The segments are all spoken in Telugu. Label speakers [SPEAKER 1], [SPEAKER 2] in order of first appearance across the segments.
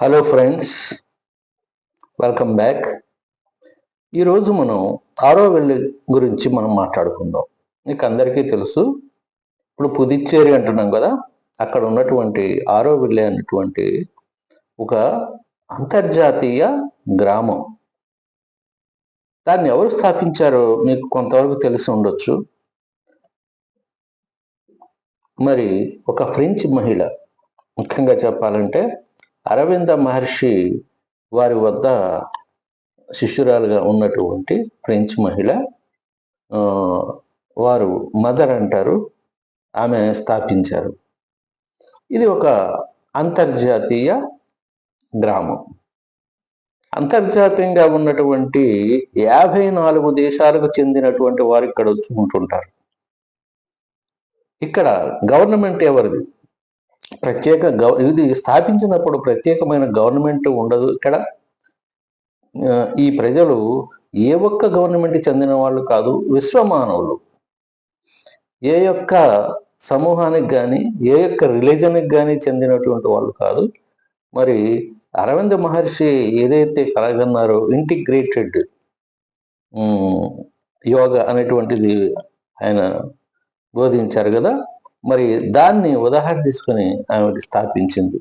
[SPEAKER 1] హలో ఫ్రెండ్స్ వెల్కమ్ బ్యాక్ ఈరోజు మనం ఆరో వెళ్ళి గురించి మనం మాట్లాడుకుందాం. మీకు అందరికీ తెలుసు ఇప్పుడు పుదుచ్చేరి అంటున్నాం కదా అక్కడ ఉన్నటువంటి ఆరో వెళ్ళి అనేటువంటి ఒక అంతర్జాతీయ గ్రామం. దాన్ని ఎవరు స్థాపించారో మీకు కొంతవరకు తెలిసి ఉండొచ్చు. మరి ఒక ఫ్రెంచ్ మహిళ ముఖ్యంగా చెప్పాలంటే అరవింద మహర్షి వారి వద్ద శిష్యురాలుగా ఉన్నటువంటి ఫ్రెంచ్ మహిళ వారు మదర్ అంటారు ఆమె స్థాపించారు. ఇది ఒక అంతర్జాతీయ గ్రామం. అంతర్జాతీయంగా ఉన్నటువంటి యాభై నాలుగు దేశాలకు చెందినటువంటి వారు ఇక్కడ వచ్చి ఉంటుంటారు. ఇక్కడ గవర్నమెంట్ ఎవరిది? ప్రత్యేక గవ ఇది స్థాపించినప్పుడు ప్రత్యేకమైన గవర్నమెంట్ ఉండదు ఇక్కడ. ఈ ప్రజలు ఏ ఒక్క గవర్నమెంట్ చెందిన వాళ్ళు కాదు విశ్వమానవులు. ఏ యొక్క సమూహానికి కానీ ఏ యొక్క రిలీజన్కి కానీ చెందినటువంటి వాళ్ళు కాదు. మరి అరవింద మహర్షి ఏదైతే కలగన్నారో ఇంటిగ్రేటెడ్ యోగా అనేటువంటిది ఆయన బోధించారు కదా మరి దాన్ని ఉదాహరణ తీసుకుని ఆమె స్థాపించింది.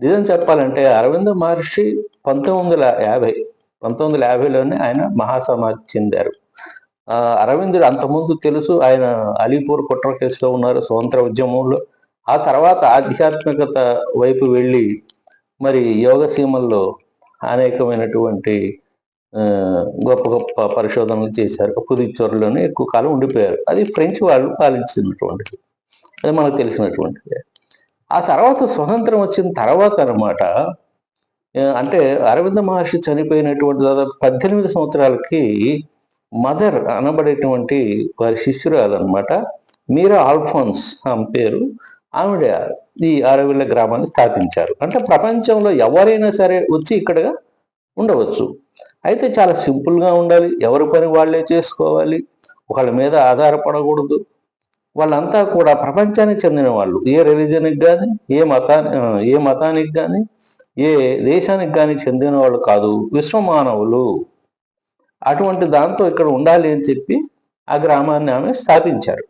[SPEAKER 1] నిజం చెప్పాలంటే అరవింద మహర్షి పంతొమ్మిది వందల యాభై పంతొమ్మిది వందల యాభైలోనే ఆయన మహాసమాధి చెందారు. అరవిందుడు అంతకుముందు తెలుసు ఆయన అలీపూర్ కుట్ర కేసులో ఉన్నారు స్వతంత్ర ఉద్యమంలో. ఆ తర్వాత ఆధ్యాత్మికత వైపు వెళ్ళి మరి యోగ సీమల్లో అనేకమైనటువంటి గొప్ప గొప్ప పరిశోధనలు చేశారు. పుదుచ్చోరులోనే ఎక్కువ కాలం ఉండిపోయారు. అది ఫ్రెంచ్ వాళ్ళు పాలించినటువంటిది. అది మనకు తెలిసినటువంటిది. ఆ తర్వాత స్వతంత్రం వచ్చిన తర్వాత అనమాట అంటే అరవింద మహర్షి చనిపోయినటువంటి దాదాపు పద్దెనిమిది సంవత్సరాలకి మదర్ అనబడేటువంటి వారి శిష్యురాలు అనమాట మీరా ఆల్ఫోన్స్ ఆమె పేరు. ఆవిడ ఈ అరవిల్ల గ్రామాన్ని స్థాపించారు. అంటే ప్రపంచంలో ఎవరైనా సరే వచ్చి ఇక్కడగా ఉండవచ్చు. అయితే చాలా సింపుల్గా ఉండాలి. ఎవరి పని వాళ్ళే చేసుకోవాలి. ఒకళ్ళ మీద ఆధారపడకూడదు. వాళ్ళంతా కూడా ప్రపంచానికి చెందిన వాళ్ళు. ఏ రిలీజన్కి కానీ ఏ మతా ఏ మతానికి కానీ ఏ దేశానికి కానీ చెందిన వాళ్ళు కాదు. విశ్వమానవులు అటువంటి దాంతో ఇక్కడ ఉండాలి అని చెప్పి ఆ గ్రామాన్ని ఆమె స్థాపించారు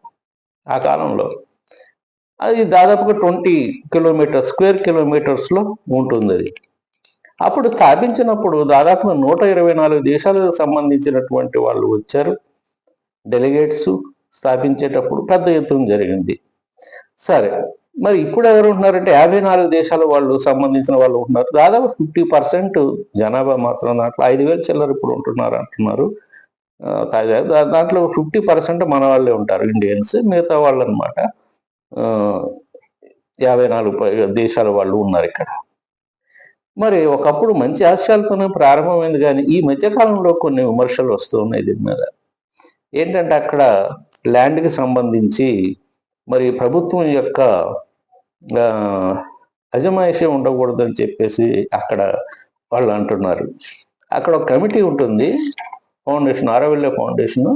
[SPEAKER 1] ఆ కాలంలో. అది దాదాపుగా ట్వంటీ కిలోమీటర్ స్క్వేర్ కిలోమీటర్స్లో ఉంటుంది అది. అప్పుడు స్థాపించినప్పుడు దాదాపుగా నూట ఇరవై నాలుగు దేశాలకు సంబంధించినటువంటి వాళ్ళు వచ్చారు. డెలిగేట్స్ స్థాపించేటప్పుడు పెద్ద ఎత్తున జరిగింది. సరే మరి ఇప్పుడు ఎవరు ఉంటున్నారంటే యాభై నాలుగు దేశాల వాళ్ళు సంబంధించిన వాళ్ళు ఉంటున్నారు. దాదాపు ఫిఫ్టీ పర్సెంట్ జనాభా మాత్రం దాంట్లో ఐదు వేల చిల్లర ఇప్పుడు ఉంటున్నారు అంటున్నారు. తాజా దాంట్లో ఫిఫ్టీ పర్సెంట్ మన వాళ్ళే ఉంటారు ఇండియన్స్ మిగతా వాళ్ళు అనమాట యాభై నాలుగు దేశాల వాళ్ళు ఉన్నారు ఇక్కడ. మరి ఒకప్పుడు మంచి ఆశయాలతోనే ప్రారంభమైంది కానీ ఈ మధ్యకాలంలో కొన్ని విమర్శలు వస్తున్నాయి దీని మీద. ఏంటంటే అక్కడ ల్యాండ్కి సంబంధించి మరి ప్రభుత్వం యొక్క అజమాయిషే ఉండకూడదని చెప్పేసి అక్కడ వాళ్ళు అంటున్నారు. అక్కడ ఒక కమిటీ ఉంటుంది ఫౌండేషన్ ఆరవెల్లె ఫౌండేషన్.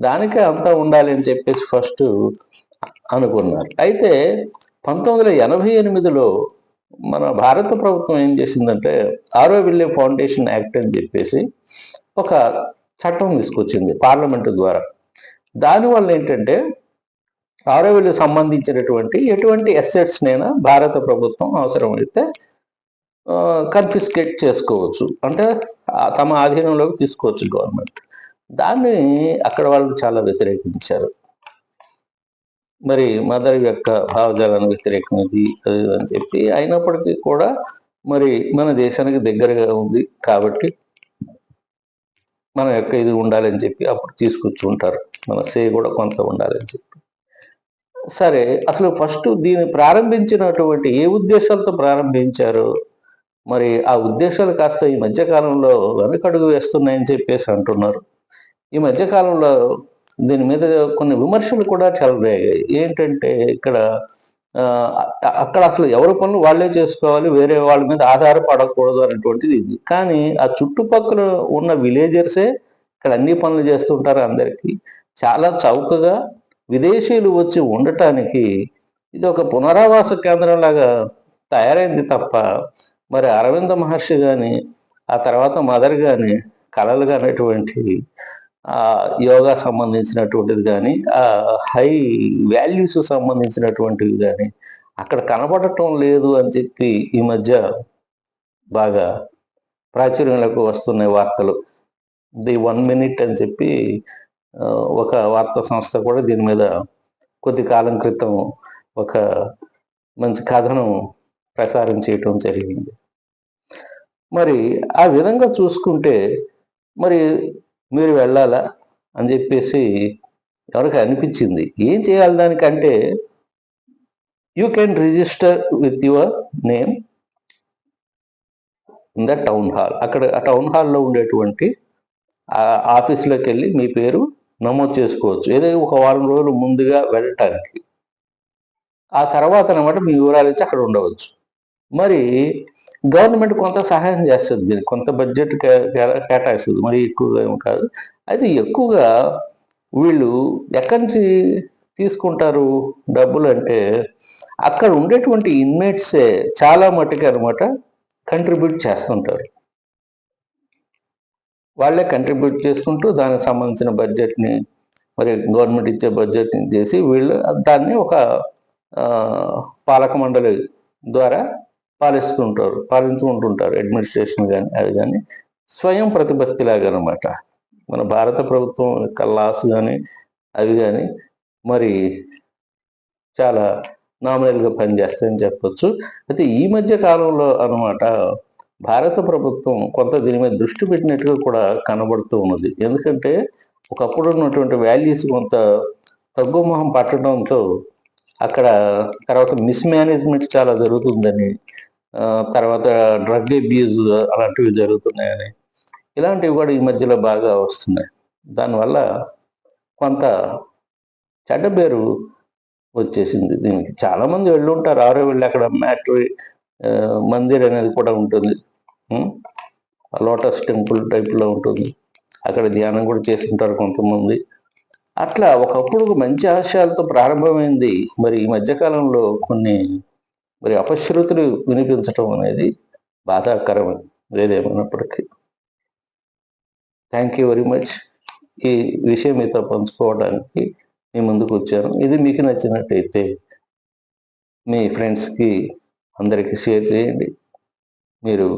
[SPEAKER 1] దానికే అంతా ఉండాలి అని చెప్పేసి ఫస్ట్ అనుకున్నారు. అయితే పంతొమ్మిది వందల ఎనభై ఎనిమిదిలో మన భారత ప్రభుత్వం ఏం చేసిందంటే ఆరోవిల్లే ఫౌండేషన్ యాక్ట్ అని చెప్పేసి ఒక చట్టం తీసుకొచ్చింది పార్లమెంటు ద్వారా. దానివల్ల ఏంటంటే ఆరోగ్యకు సంబంధించినటువంటి ఎటువంటి ఎసెట్స్నైనా భారత ప్రభుత్వం అవసరమైతే కన్ఫిస్కేట్ చేసుకోవచ్చు. అంటే తమ ఆధీనంలోకి తీసుకోవచ్చు గవర్నమెంట్ దాన్ని అక్కడ వాళ్ళు చాలా వ్యతిరేకించారు. మరి మదర్ యొక్క భావజాలను వ్యతిరేకమైంది అది అని చెప్పి అయినప్పటికీ కూడా మరి మన దేశానికి దగ్గరగా ఉంది కాబట్టి మన యొక్క ఇది ఉండాలని చెప్పి అప్పుడు తీసుకొచ్చి ఉంటారు. మన సే కూడా కొంత ఉండాలని చెప్పి. సరే అసలు ఫస్ట్ దీన్ని ప్రారంభించినటువంటి ఏ ఉద్దేశాలతో ప్రారంభించారు? మరి ఆ ఉద్దేశాలు కాస్త ఈ మధ్యకాలంలో వెనకడుగు వేస్తున్నాయని చెప్పేసి అంటున్నారు. ఈ మధ్యకాలంలో దీని మీద కొన్ని విమర్శలు కూడా చెలరేగాయి ఏంటంటే ఇక్కడ అక్కడ అసలు ఎవరి పనులు వాళ్ళే చేసుకోవాలి వేరే వాళ్ళ మీద ఆధారపడకూడదు అనేటువంటిది ఇది. కానీ ఆ చుట్టుపక్కల ఉన్న విలేజర్సే ఇక్కడ అన్ని పనులు చేస్తుంటారు అందరికీ. చాలా చౌకగా విదేశీయులు వచ్చి ఉండటానికి ఇది ఒక పునరావాస కేంద్రం లాగా తయారైంది తప్ప మరి అరవింద మహర్షి కానీ ఆ తర్వాత మదర్ కానీ కళలు కానటువంటి యోగా సంబంధించినటువంటిది కానీ ఆ హై వాల్యూస్ సంబంధించినటువంటివి కానీ అక్కడ కనబడటం లేదు అని చెప్పి ఈ మధ్య బాగా ప్రాచుర్యంలోకి వస్తున్నాయి వార్తలు. ది వన్ మినిట్ అని చెప్పి ఒక వార్తా సంస్థ కూడా దీని మీద కొద్ది కాలం క్రితం ఒక మంచి కథను ప్రసారం చేయటం జరిగింది. మరి ఆ విధంగా చూసుకుంటే మరి మీరు వెళ్ళాలా అని చెప్పేసి ఎవరికి అనిపించింది? ఏం చేయాలి దానికంటే you can register with your name in the town hall అక్కడ ఆ టౌన్ హాల్లో ఉండేటువంటి ఆఫీస్లోకి వెళ్ళి మీ పేరు నమోదు చేసుకోవచ్చు. ఏదైనా ఒక వారం రోజులు ముందుగా వెళ్ళటానికి. ఆ తర్వాత అనమాట మీ వివరాలు ఇచ్చి అక్కడ ఉండవచ్చు. మరి గవర్నమెంట్ కొంత సహాయం చేస్తుంది. దీనికి కొంత బడ్జెట్ కేటాయిస్తుంది. మరి ఎక్కువగా ఏమి కాదు. అయితే ఎక్కువగా వీళ్ళు ఎక్కడి నుంచి తీసుకుంటారు డబ్బులు అంటే అక్కడ ఉండేటువంటి ఇన్మేట్సే చాలా మట్టుకు అనమాట కంట్రిబ్యూట్ చేస్తుంటారు. వాళ్ళే కంట్రిబ్యూట్ చేసుకుంటూ దానికి సంబంధించిన బడ్జెట్ని మరి గవర్నమెంట్ ఇచ్చే బడ్జెట్ని చేసి వీళ్ళు దాన్ని ఒక పాలక మండలి ద్వారా పాలిస్తుంటారు పాలించుకుంటుంటారు అడ్మినిస్ట్రేషన్ కానీ అది కానీ స్వయం ప్రతిపత్తిలాగా అనమాట మన భారత ప్రభుత్వం యొక్క లాస్ కానీ అవి కానీ మరి చాలా నామినల్గా పనిచేస్తాయని చెప్పొచ్చు. అయితే ఈ మధ్య కాలంలో అనమాట భారత ప్రభుత్వం కొంత దీని మీద దృష్టి పెట్టినట్టుగా కూడా కనబడుతూ ఉన్నది. ఎందుకంటే ఒకప్పుడు ఉన్నటువంటి వాల్యూస్ కొంత తగ్గుమొహం పట్టడంతో అక్కడ తర్వాత మిస్ మేనేజ్మెంట్ చాలా జరుగుతుందని తర్వాత డ్రగ్ అబ్యూజ్ అలాంటివి జరుగుతున్నాయని ఇలాంటివి కూడా ఈ మధ్యలో బాగా వస్తున్నాయి. దానివల్ల కొంత చెడ్డ పేరు వచ్చేసింది దీనికి. చాలామంది వెళ్ళుంటారు ఆరో వెళ్ళి అక్కడ మ్యాట్రీ మందిర్ అనేది కూడా ఉంటుంది. లోటస్ టెంపుల్ టైప్లో ఉంటుంది. అక్కడ ధ్యానం కూడా చేస్తుంటారు కొంతమంది. అట్లా ఒకప్పుడు మంచి ఆశయాలతో ప్రారంభమైంది. మరి ఈ మధ్యకాలంలో కొన్ని మరి అపశ్రుతులు వినిపించటం అనేది బాధాకరమే ఏదేమైనప్పటికీ థ్యాంక్ యూ వెరీ మచ్ ఈ విషయం మీతో పంచుకోవడానికి మీ ముందుకు వచ్చాను. ఇది మీకు నచ్చినట్టయితే మీ ఫ్రెండ్స్కి అందరికీ షేర్ చేయండి. మీరు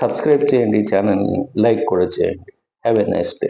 [SPEAKER 1] సబ్స్క్రైబ్ చేయండి ఛానల్ని లైక్ కూడా చేయండి. Have a nice day